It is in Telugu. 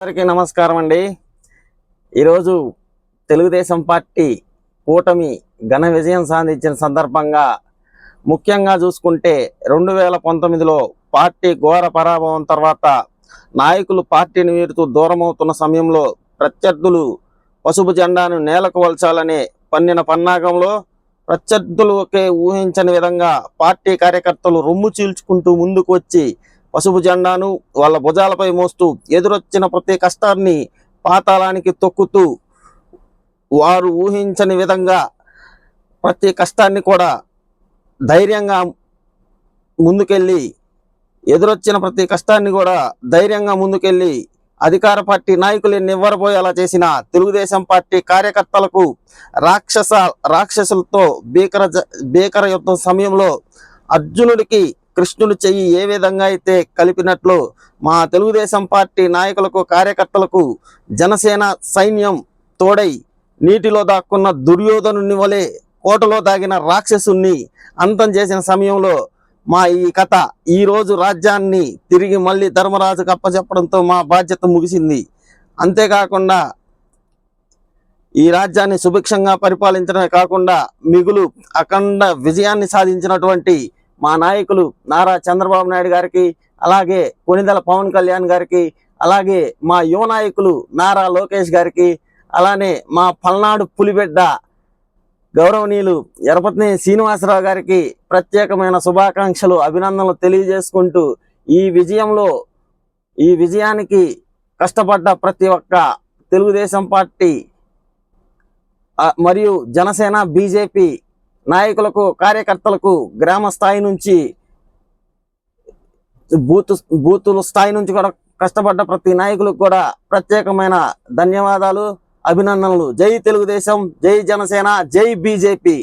అందరికీ నమస్కారం అండి. ఈరోజు తెలుగుదేశం పార్టీ కూటమి ఘన విజయం సాధించిన సందర్భంగా ముఖ్యంగా చూసుకుంటే రెండు వేల పంతొమ్మిదిలో పార్టీ ఘోర పరాభవం తర్వాత నాయకులు పార్టీని వీరుతూ దూరమవుతున్న సమయంలో ప్రత్యర్థులు పసుపు జెండాను నేలకు వల్చాలనే పన్నిన పన్నాగంలో ప్రత్యర్థులకే ఊహించని విధంగా పార్టీ కార్యకర్తలు రొమ్ము చీల్చుకుంటూ ముందుకు వచ్చి పసుపు జెండాను వాళ్ళ భుజాలపై మోస్తూ ఎదురొచ్చిన ప్రతి కష్టాన్ని పాతాళానికి తొక్కుతూ వారు ఊహించని విధంగా ప్రతి కష్టాన్ని కూడా ధైర్యంగా ముందుకెళ్ళి ఎదురొచ్చిన ప్రతి కష్టాన్ని కూడా ధైర్యంగా ముందుకెళ్ళి అధికార పార్టీ నాయకులు నివ్వరపోయేలా చేసిన తెలుగుదేశం పార్టీ కార్యకర్తలకు రాక్షస రాక్షసులతో భీకర జ- భీకర యుద్ధం సమయంలో అర్జునుడికి కృష్ణుడు చెయ్యి ఏ విధంగా అయితే కలిపినట్లు మా తెలుగుదేశం పార్టీ నాయకులకు కార్యకర్తలకు జనసేన సైన్యం తోడై నీటిలో దాక్కున్న దుర్యోధను వలె కోటలో దాగిన రాక్షసుని అంతం చేసిన సమయంలో మా ఈ కథ ఈ రోజు రాజ్యాన్ని తిరిగి మళ్ళీ ధర్మరాజుకు అప్పచెప్పడంతో మా బాధ్యత ముగిసింది. అంతేకాకుండా ఈ రాజ్యాన్ని సుభిక్షంగా పరిపాలించడమే కాకుండా మిగులు అఖండ విజయాన్ని సాధించినటువంటి మా నాయకులు నారా చంద్రబాబు నాయుడు గారికి అలాగే కొనిదల పవన్ కళ్యాణ్ గారికి అలాగే మా యువ నాయకులు నారా లోకేష్ గారికి అలానే మా పల్నాడు పులిబిడ్డ గౌరవనీయులు ఎరపత్ని శ్రీనివాసరావు గారికి ప్రత్యేకమైన శుభాకాంక్షలు అభినందనలు తెలియజేసుకుంటూ ఈ విజయంలో ఈ విజయానికి కష్టపడ్డ ప్రతి ఒక్క తెలుగుదేశం పార్టీ మరియు జనసేన బీజేపీ నాయకులకు కార్యకర్తలకు గ్రామ స్థాయి నుంచి బూత్ బూతుల స్థాయి నుంచి కూడా కష్టపడ్డ ప్రతి నాయకులకు కూడా ప్రత్యేకమైన ధన్యవాదాలు అభినందనలు. జై తెలుగుదేశం జై జనసేన జై బీజేపీ.